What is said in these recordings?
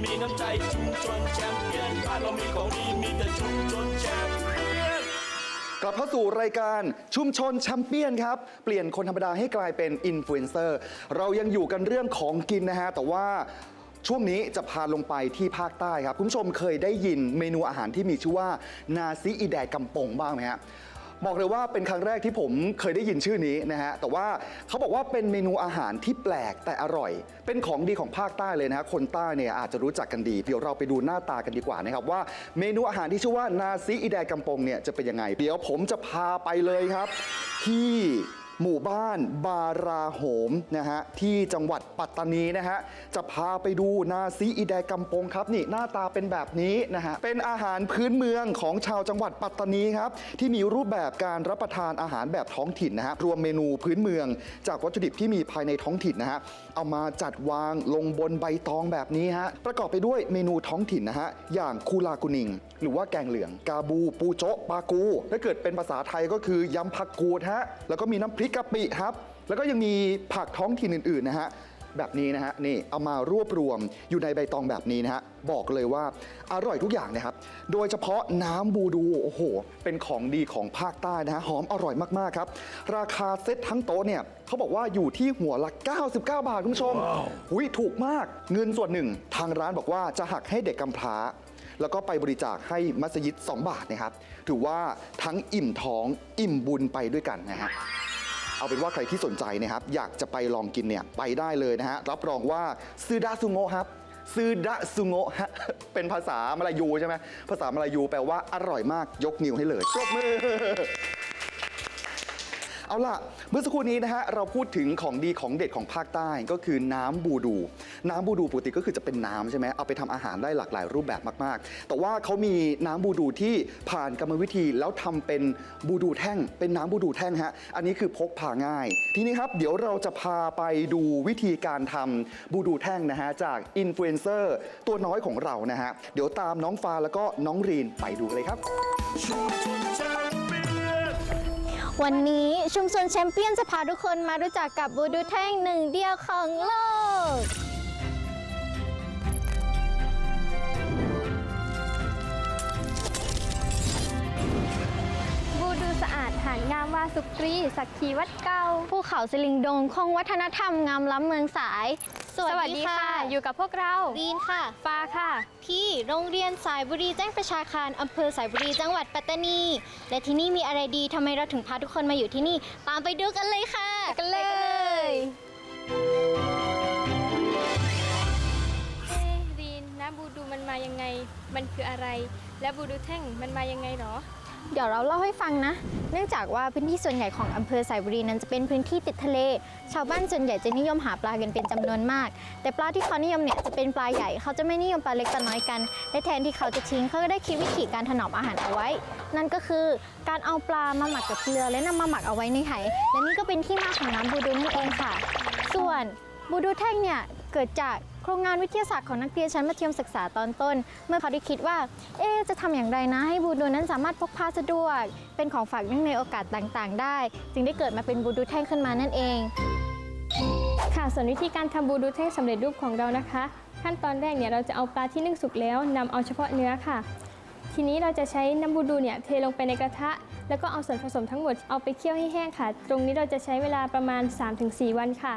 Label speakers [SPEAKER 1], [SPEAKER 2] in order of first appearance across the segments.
[SPEAKER 1] มีน้ำใจชุมชนแชมเปี้ยนบ้านเรามีของดีมีแต่ชุมชนแชมเปี้ยน
[SPEAKER 2] กลับเข้าสู่รายการชุมชนแชมเปี้ยนครับ เปลี่ยนคนธรรมดาให้กลายเป็นอินฟลูเอนเซอร์เรายังอยู่กันเรื่องของกินนะฮะ แต่ว่าช่วงนี้จะพาลงไปที่ภาคใต้ครับ คุณผู้ชมเคยได้ยินเมนูอาหารที่มีชื่อว่านาซิอีแดกกำปงบ้างไหมฮะ บอกเลยว่าเป็นครั้งแรกที่ผมเคยได้ยินชื่อนี้นะฮะแต่ว่าเขาบอกว่าเป็นเมนูอาหารที่แปลกแต่อร่อย เป็นของดีของภาคใต้เลยนะฮะคนใต้เนี่ยอาจจะรู้จักกันดี เดี๋ยวเราไปดูหน้าตากันดีกว่านะครับว่าเมนูอาหารที่ชื่อว่านาซีอีแดกำปงเนี่ยจะเป็นยังไง เดี๋ยวผมจะพาไปเลยครับ ที่ หมู่บ้านบาราโหมนะฮะที่จังหวัดปัตตานีนะฮะจะพาไปดูนาซีอีแดกำปงครับนี่หน้าตาเป็นแบบนี้นะฮะเป็นอาหารพื้นเมืองของชาวจังหวัดปัตตานีครับที่มีรูปแบบการรับประทานอาหารแบบท้องถิ่นนะฮะรวมเมนูพื้นเมือง จากวัตถุดิบที่มีภายในท้องถิ่นนะฮะเอามาจัดวางลงบนใบตองแบบนี้ฮะประกอบไปด้วยเมนูท้องถิ่นนะฮะอย่างคูลากุนิง หรือว่าแกงเหลือง กาบู ปูโจะปากู ถ้าเกิดเป็นภาษาไทยก็คือยำผักกูดฮะแล้วก็มีน้ำพริกกะปิครับ แล้วก็ยังมีผักท้องถิ่นอื่นๆนะฮะแบบนี้นะฮะนี่เอามารวบรวมอยู่ในใบตองแบบนี้นะฮะบอกเลยว่าอร่อยทุกอย่างนะครับ โดยเฉพาะน้ำบูดูโอ้โห เป็นของดีของภาคใต้นะฮะหอมอร่อยมากๆครับ ราคาเซ็ตทั้งโต๊ะเนี่ยเขาบอกว่าอยู่ที่หัวละ 99 บาทคุณผู้ชมอุ้ยถูกมากเงินส่วนหนึ่ง ทางร้านบอกว่าจะหักให้เด็กกำพร้า แล้วก็ไปบริจาคให้มัสยิด 2 บาทนะครับถือว่าทั้งอิ่มท้องอิ่มบุญไปด้วยกันนะฮะ เอาเป็นว่าใครที่สนใจนะครับ อยากจะไปลองกินเนี่ยไปได้เลยนะฮะรับรองว่าซือดาซุโงะครับซือดาซุโงะฮะเป็นภาษามลายูใช่ไหมภาษามลายูแปลว่าอร่อยมากยกนิ้วให้เลยปรบมือเอาล่ะ เมื่อสักครู่นี้นะฮะเราพูดถึงของดีของเด็ดของภาคใต้ก็คือน้ำบูดู น้ำบูดูปกติก็คือจะเป็นน้ำใช่ไหมเอาไปทำอาหารได้หลากหลายรูปแบบมาก ๆ แต่ว่าเขามีน้ำบูดูที่ผ่านกรรมวิธีแล้วทำเป็นบูดูแท่ง เป็นน้ำบูดูแท่งฮะอันนี้คือพกพาง่าย ทีนี้ครับเดี๋ยวเราจะพาไปดูวิธีการทำบูดูแท่งนะฮะจากอินฟลูเอนเซอร์ตัวน้อยของเรานะฮะเดี๋ยวตามน้องฟ้าแล้วก็น้องรีนไปดูเลยครับ
[SPEAKER 3] วันนี้ชุมชนแชมเปี้ยนจะพาทุกคนมารู้จักกับบูดูแท่งหนึ่งเดียวของโลกาดงามวาสุกรี สักขีวัดเก่าภูเขาสิลิงดงคงวัฒนธรรมงามล้ำเมืองสาย
[SPEAKER 4] สวัสดีค่ะ อยู่กับพวกเรา
[SPEAKER 3] ดีนค่ะ
[SPEAKER 4] ฟ้าค่ะ
[SPEAKER 3] ที่โรงเรียนสายบุรีแจ้งประชาคารอำเภอสายบุรีจังหวัดปัตตานี และที่นี่มีอะไรดีทำไมเราถึงพาทุกคนมาอยู่ที่นี่ ตามไปดูกันเลยค่ะ
[SPEAKER 4] กันเลย เอ๊ะรีนน้ำบูดูมันมายังไง มันคืออะไร และบูดูแท่งมันมายังไงหรอ
[SPEAKER 3] เดี๋ยวเราเล่าให้ฟังนะ เนื่องจากว่าพื้นที่ส่วนใหญ่ของอำเภอสายบุรีนั้นจะเป็นพื้นที่ติดทะเล ชาวบ้านส่วนใหญ่จะนิยมหาปลากันเป็นจำนวนมาก แต่ปลาที่เขานิยมเนี่ยจะเป็นปลาใหญ่ เขาจะไม่นิยมปลาเล็กปลาน้อยกัน และแทนที่เขาจะทิ้งเขาก็ได้คิดวิธีการถนอมอาหารเอาไว้ นั่นก็คือการเอาปลามาหมักกับเกลือและนำมาหมักเอาไว้ในไหและนี่ก็เป็นที่มาของน้ำบูดูนั่นเองค่ะ ส่วน บูดูแท่งเนี่ยเกิดจากโครงงานวิทยาศาสตร์ของนักเรียนชั้นมัธยมศึกษาตอนต้น เมื่อเขาได้คิดว่า เอ๊จะทำอย่างไรนะให้บูดูนั้นสามารถพกพาสะดวก เป็นของฝากเนื่องในโอกาสต่างๆ ได้ จึงได้เกิดมาเป็นบูดูแท่งขึ้นมานั่นเอง
[SPEAKER 4] ค่ะส่วนวิธีการทำบูดูแท่งสำเร็จรูปของเรานะคะ ขั้นตอนแรกเนี่ยเราจะเอาปลาที่นึ่งสุกแล้วนำเอาเฉพาะเนื้อค่ะ ทีนี้เราจะใช้น้ำบูดูเนี่ยเทลงไปในกระทะ แล้วก็เอาส่วนผสมทั้งหมดเอาไปเคี่ยวให้แห้งค่ะ ตรงนี้เราจะใช้เวลาประมาณ 3-4 วันค่ะ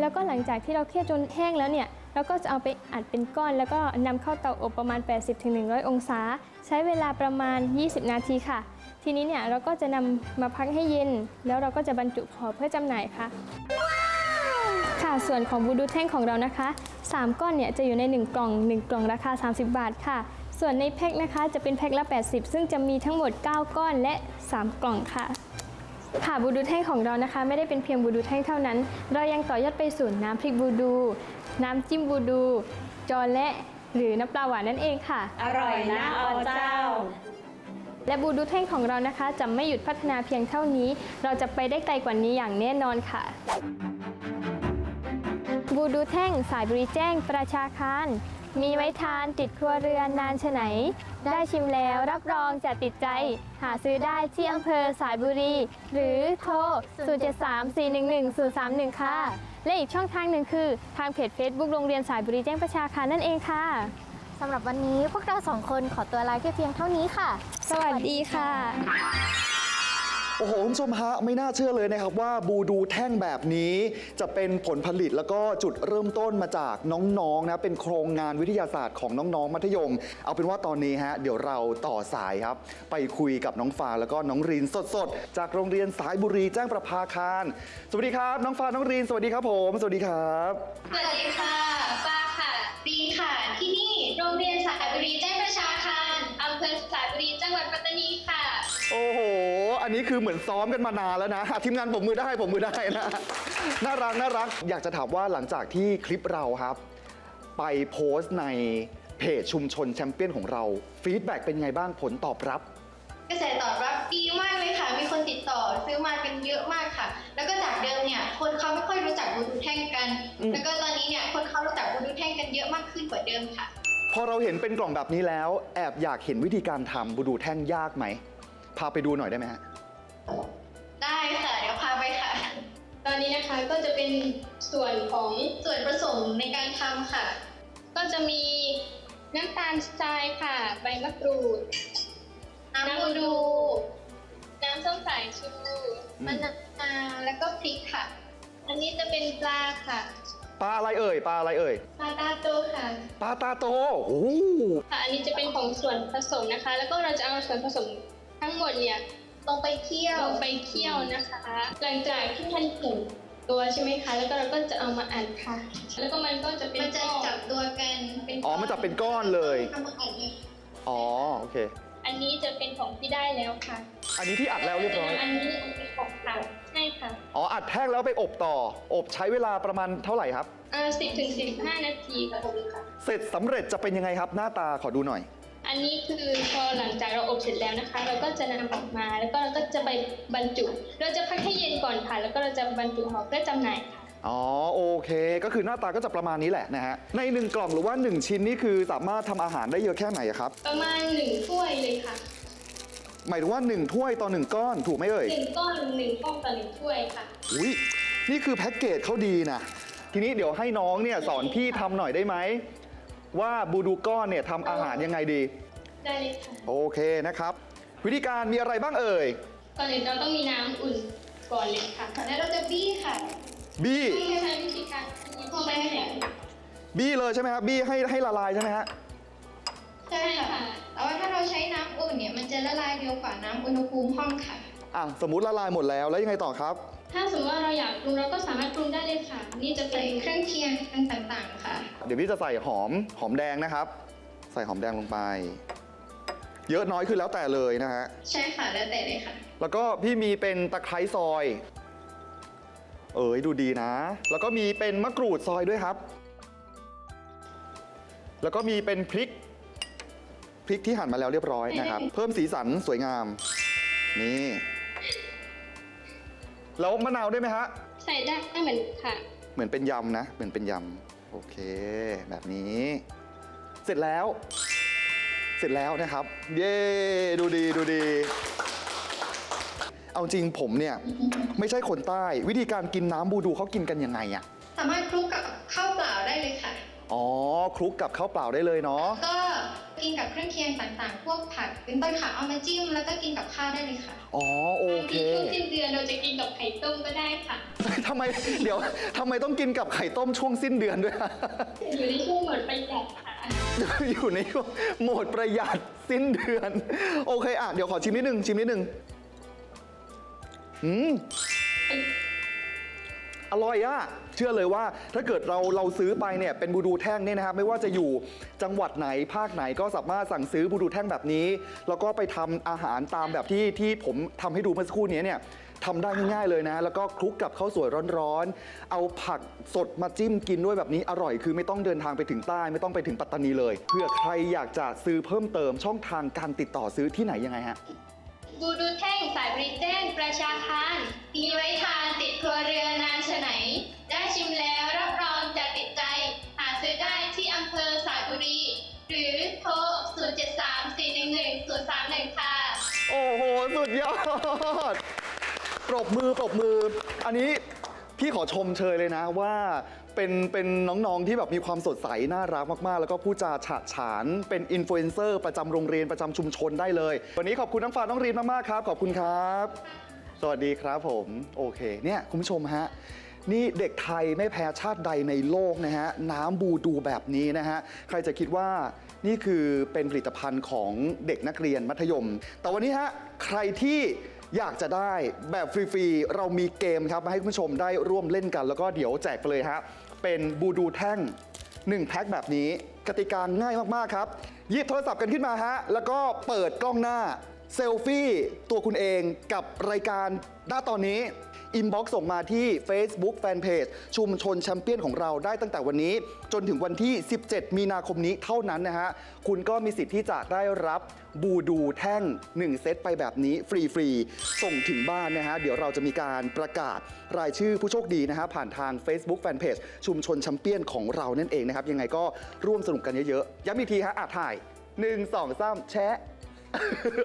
[SPEAKER 4] แล้วก็หลังจากที่เราเคี่ยวจนแห้งแล้วเนี่ยเราก็จะเอาไปอัดเป็นก้อน แล้วก็นำเข้าเตาอบประมาณ 80-100 องศา ใช้เวลาประมาณ 20 นาทีค่ะ ทีนี้เนี่ยเราก็จะนำมาพักให้เย็น แล้วเราก็จะบรรจุห่อเพื่อจำหน่ายค่ะ ค่ะส่วนของบูดูแท่งของเรานะคะ 3 ก้อนเนี่ยจะอยู่ใน 1 กล่อง 1 กล่องราคา 30 บาทค่ะ ส่วนในแพ็คนะคะจะเป็นแพ็คละ 80 ซึ่งจะมีทั้งหมด 9 ก้อนและ 3 กล่องค่ะ ค่ะบูดูแท่งของเรานะคะ ไม่ได้เป็นเพียงบูดูแท่งเท่านั้น เรายังต่อยอดไปสู่น้ำพริกบูดู น้ำจิ้มบูดู จอและหรือน้ำปลาหวานนั่นเองค่ะ
[SPEAKER 5] อร่อยนะอเจ้า
[SPEAKER 4] และบูดูแท่งของเรานะคะจะไม่หยุดพัฒนาเพียงเท่านี้ เราจะไปได้ไกลกว่านี้อย่างแน่นอนค่ะบูดูแท่งสายบริแจ้ง ประชาคาร มีไว้ทานติดครัวเรือนนานชะไหน ได้ชิมแล้วรับรองจะติดใจ หาซื้อได้ที่อำเภอสายบุรี หรือโทร 073 411 031 ค่ะ และอีกช่องทางหนึ่งคือ ทางเพจ Facebook โรงเรียนสายบุรีแจ้งประชาคารนั่นเองค่ะ
[SPEAKER 3] สำหรับวันนี้พวกเราสองคนขอตัวลาแค่เพียงเท่านี้ค่ะ
[SPEAKER 4] สวัสดีค่ะ
[SPEAKER 2] โอ้โหคุณผู้ชมฮะไม่น่าเชื่อเลยนะครับว่าบูดูแท่งแบบนี้จะเป็นผลผลิตแล้วก็จุดเริ่มต้นมาจากน้องๆนะเป็นโครงงานวิทยาศาสตร์ของน้องๆมัธยม เอาเป็นว่าตอนนี้ฮะเดี๋ยวเราต่อสายครับ ไปคุยกับน้องฟาแล้วก็น้องรีนสดๆ จากโรงเรียนสายบุรีแจ้งประภาคารสวัสดีครับ น้องฟาน้องรีนสวัสดีครับผม สวัสดีครับ
[SPEAKER 6] สวัสดีค่ะป้าค่ะดีค่ะ ที่นี่โรงเรียนสายบุรีแจ้งประชาคารอำเภอสายบุรีจังหวัดปัตตานีค่ะ
[SPEAKER 2] โอ้โห อันนี้คือเหมือนซ้อมกันมานานแล้วนะอะทีมงานผมมือได้ผมมือได้นะ น่ารักน่ารัก อยากจะถามว่าหลังจากที่คลิปเราครับ ไปโพสต์ในเพจชุมชนแชมเปี้ยนของเราฟีดแบ็กเป็นไงบ้างผลตอบรับ
[SPEAKER 6] กระแสตอบรับดีมากเลยค่ะ มีคนติดต่อซื้อมากันเยอะมากค่ะ แล้วก็จากเดิมเนี่ย คนเขาไม่ค่อยรู้จักบูดูแท่งกัน
[SPEAKER 2] อืม
[SPEAKER 6] แล้วก็ตอนนี้เนี่ย คนเขารู้จักบูดูแท่งกันเยอะมากขึ้นกว่าเดิมค่ะ
[SPEAKER 2] พอเราเห็นเป็นกล่องแบบนี้แล้ว แอบอยากเห็นวิธีการทำบูดูแท่งยากไหม พาไปดูหน่อยได้ไหมฮะ
[SPEAKER 4] อนนี้นะคะก็จะเป็นส่วนของ
[SPEAKER 6] ส่วนผสมในการทำค่ะ
[SPEAKER 4] ก็จะมีน้ำตาลทรายค่ะ ใบมะกรูด
[SPEAKER 6] น้ำบูดู
[SPEAKER 4] น้ำส้มสายชู
[SPEAKER 6] มะนาวแล้วก็พริกค่ะ
[SPEAKER 4] อันนี้จะเป็นปลาค่ะ
[SPEAKER 2] ปลาอะไรเอ่ย ปลาอะไรเอ่ย
[SPEAKER 6] ปลาตาโตค่ะ
[SPEAKER 2] ปลาตาโต โอ้โห
[SPEAKER 4] ค่ะ อันนี้จะเป็นของส่วนผสมนะคะ แล้วก็เราจะเอาส่วนผสมทั้งหมดเนี่ย
[SPEAKER 6] ลงไปเคี่ยว
[SPEAKER 4] ลงไปเคี่ยวนะคะ หลังจากที่ท่านถึงตัวใช่ไหมคะ แล้วก็เราก็จะเอามาอัดค่ะ แล้วก็มันก็จะเป็น
[SPEAKER 6] มันจะ
[SPEAKER 4] ก้อน
[SPEAKER 6] จับตัวกันเป็น
[SPEAKER 2] อ๋อมันจับเป็นก้อนเลย
[SPEAKER 6] ทำมาอัดเลย
[SPEAKER 2] อ๋อโอเค
[SPEAKER 4] อันนี้จะเป็นของที่ได้แล้วค่ะ
[SPEAKER 2] อันนี้ที่อัดแล้วเรียบร้อย
[SPEAKER 4] อันนี้เป็นของค่ะใช่ค่ะ
[SPEAKER 2] อ๋ออัดแท่งแล้วไปอบต่อ อบใช้เวลาประมาณเท่าไหร่ครับ
[SPEAKER 4] อ่าสิบถึงสิบห้านาทีค่ะค่ะ
[SPEAKER 2] เสร็จสำเร็จจะเป็นยังไงครับหน้าตาขอดูหน่อย
[SPEAKER 4] อันนี้คือพอหลังจากเราอบเสร็จแล้วนะคะ เราก็จะนำออกมาแล้วก็เราก็จะไปบรรจุ เราจะพักให้เย็นก่อนค่ะ แล้วก็เราจะบรรจุห่อเพื่อจำหน่ายค่ะ
[SPEAKER 2] อ๋อโอเค ก็คือหน้าตาก็จะประมาณนี้แหละนะฮะในหนึ่งกล่องหรือว่าหนึ่งชิ้นนี่คือสามารถทำอาหารได้เยอะแค่ไหนอะครับ
[SPEAKER 4] ประมาณหนึ่งถ้วยเลยค่ะ
[SPEAKER 2] หมายถึงว่าหนึ่งถ้วยต่อหนึ่งก้อนถูกไหมเอ่ย
[SPEAKER 4] หนึ่งก้อนหนึ่งก้อนต่อหนึ่งถ้วยค่ะ
[SPEAKER 2] อุ้ยนี่คือแพ็กเกจเขาดีนะ ทีนี้เดี๋ยวให้น้องเนี่ยสอนพี่ทำหน่อยได้ไหม ว่าบูดูก้อนเนี่ยทำอาหารยังไงดี
[SPEAKER 4] ได้เลยค่ะ
[SPEAKER 2] โอเคนะครับ วิธีการมีอะไรบ้างเอ่ย
[SPEAKER 4] ก่อนอื่นเราต้องมีน้ำอุ่นก่อนเลยค่ะ
[SPEAKER 6] แล้วเราจะบี้ค่ะ
[SPEAKER 2] บี้
[SPEAKER 4] ไม่ใช้วิธีการที่พ่อแม่เนี่ย
[SPEAKER 2] บี้เลยใช่ไหมครับบี้ให้ให้ละลายใช่ไหมฮะ
[SPEAKER 6] ใช่ค่ะ แต่ว่าถ้าเราใช้น้ำอุ่นเนี่ยมันจะละลายเร็วกว่าน้ำอุณหภูมิห้องค่ะ
[SPEAKER 2] อะสมมุติละลายหมดแล้วแล้วยังไงต่อครับ
[SPEAKER 4] ถ้าสมมติว่าเราอยากปรุงเราก็สามารถปรุงได้เลยค่ะ นี่จะเป็
[SPEAKER 6] ใส่
[SPEAKER 4] น
[SPEAKER 6] เครื่องเคียงต่างๆ ค่ะ
[SPEAKER 2] เดี๋ยวพี่จะใส่หอมหอมแดงนะครับ ใส่หอมแดงลงไป เยอะน้อยคือแล้วแต่เลยนะฮะ
[SPEAKER 6] ใช่ค่ะแล้วแต่เลยค่ะ
[SPEAKER 2] แล้วก็พี่มีเป็นตะไคร้ซอย เอ๋ยดูดีนะ แล้วก็มีเป็นมะกรูดซอยด้วยครับ แล้วก็มีเป็นพริก พริกที่หั่นมาแล้วเรียบร้อยนะครับ เพิ่มสีสันสวยงาม นี่ แล้วมะนาวด้วยไหมฮะ
[SPEAKER 4] ใส่ได้เหมือนค่ะ
[SPEAKER 2] เหมือนเป็นยำนะ เหมือนเป็นยำ โอเค แบบนี้ เสร็จแล้ว เสร็จแล้วนะครับ เย้ดูดีดูดี เอาจริงผมเนี่ยไม่ใช่คนใต้ วิธีการกินน้ำบูดูเขากินกันยังไงอะ
[SPEAKER 6] สามารถคลุกกับข้าวเปล่าได้เลยค่ะ
[SPEAKER 2] อ๋อคลุกกับข้าวเปล่าได้เลยเนาะ
[SPEAKER 6] ก็ กินกับเครื่องเคียงต่างๆ พวกผักเป็นต้นค่ะเอามาจิ้มแล้วก็กินกับข้าวได้เลยค่ะ
[SPEAKER 2] อ๋อโอเค
[SPEAKER 4] ช่วงสิ้นเดือนเราจะกินกับไข่ต้มก็ได้ค่ะ
[SPEAKER 2] ทำไมเดี๋ยวทำไมต้องกินกับไข่ต้มช่วงสิ้นเดือนด้วย
[SPEAKER 4] อยู่ในช่วงหมดประหยัดค่ะ
[SPEAKER 2] อยู่ในโหมดประหยัดสิ้นเดือน โอเค อะ เดี๋ยวขอชิมนิดนึง ชิมนิดนึงอืม อร่อยอะเชื่อเลยว่าถ้าเกิดเราเราซื้อไปเนี่ยเป็นบูดูแท่งเนี่ยนะครับไม่ว่าจะอยู่จังหวัดไหนภาคไหนก็สามารถสั่งซื้อบูดูแท่งแบบนี้ แล้วก็ไปทำอาหารตามแบบที่ที่ผมทำให้ดูเมื่อสักครู่นี้เนี่ยทำได้ง่ายๆเลยนะ แล้วก็คลุกกับข้าวสวยร้อนๆ เอาผักสดมาจิ้มกินด้วยแบบนี้อร่อย คือไม่ต้องเดินทางไปถึงใต้ไม่ต้องไปถึงปัตตานีเลย เพื่อใครอยากจะซื้อเพิ่มเติมช่องทางการติดต่อซื้อที่ไหนยังไงฮะ
[SPEAKER 6] บูดูแท่งสายบริแจ้งประชาคารมีไว้ทานติดครัวเรือน ดยอ
[SPEAKER 2] ดปรบมือปรบมือ อันนี้พี่ขอชมเชยเลยนะว่าเป็นเป็นน้องๆที่แบบมีความสดใสน่ารักมากๆ แล้วก็พูดจาฉะฉานเป็นอินฟลูเอนเซอร์ประจำโรงเรียนประจำชุมชนได้เลย วันนี้ขอบคุณน้องฟ้าน้องรีนมากๆครับ ขอบคุณครับ สวัสดีครับผมโอเคเนี่ยคุณผู้ชมฮะ นี่เด็กไทยไม่แพ้ชาติใดในโลกนะฮะ น้ำบูดูแบบนี้นะฮะ ใครจะคิดว่า นี่คือเป็นผลิตภัณฑ์ของเด็กนักเรียนมัธยม แต่วันนี้ฮะใครที่อยากจะได้แบบฟรีๆ เรามีเกมครับมาให้คุณผู้ชมได้ร่วมเล่นกัน แล้วก็เดี๋ยวแจกไปเลยฮะเป็นบูดูแท่ง1แพ็คแบบนี้กติกาง่ายมากๆครับหยิบโทรศัพท์กันขึ้นมาฮะแล้วก็เปิดกล้องหน้าเซลฟี่ตัวคุณเองกับรายการหน้าตอนนี้ อินบ็อกซ์ส่งมาที่ Facebook Fanpage ชุมชนแชมเปี้ยนของเราได้ตั้งแต่วันนี้ จนถึงวันที่ 17 มีนาคมนี้เท่านั้นนะฮะ คุณก็มีสิทธิ์ที่จะได้รับบูดูแท่ง 1 เซตไปแบบนี้ฟรีๆ ส่งถึงบ้านนะฮะ เดี๋ยวเราจะมีการประกาศรายชื่อผู้โชคดีนะฮะ ผ่านทาง Facebook Fanpage ชุมชนแชมเปี้ยนของเรานั่นเองนะครับ ยังไงก็ร่วมสนุกกันเยอะๆ ย้ำอีกทีฮะอะถ่าย 1 2 3 แชะ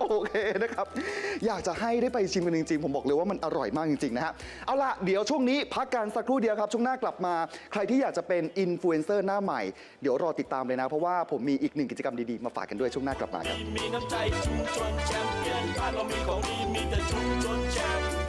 [SPEAKER 2] โอเคนะครับ อยากจะให้ได้ไปชิมกันจริงๆ ผมบอกเลยว่ามันอร่อยมากจริงๆนะฮะ เอาล่ะ เดี๋ยวช่วงนี้พักกันสักครู่เดียวครับ ช่วงหน้ากลับมา ใครที่อยากจะเป็นอินฟลูเอนเซอร์หน้าใหม่ เดี๋ยวรอติดตามเลยนะ เพราะว่าผมมีอีกหนึ่งกิจกรรมดีๆ มาฝากกันด้วยช่วงหน้ากลับมาครับ
[SPEAKER 1] มีน้ำใจชุมชนแชมเปี้ยนบ้านเรามีของดีมีแต่ชุมชนแชมป์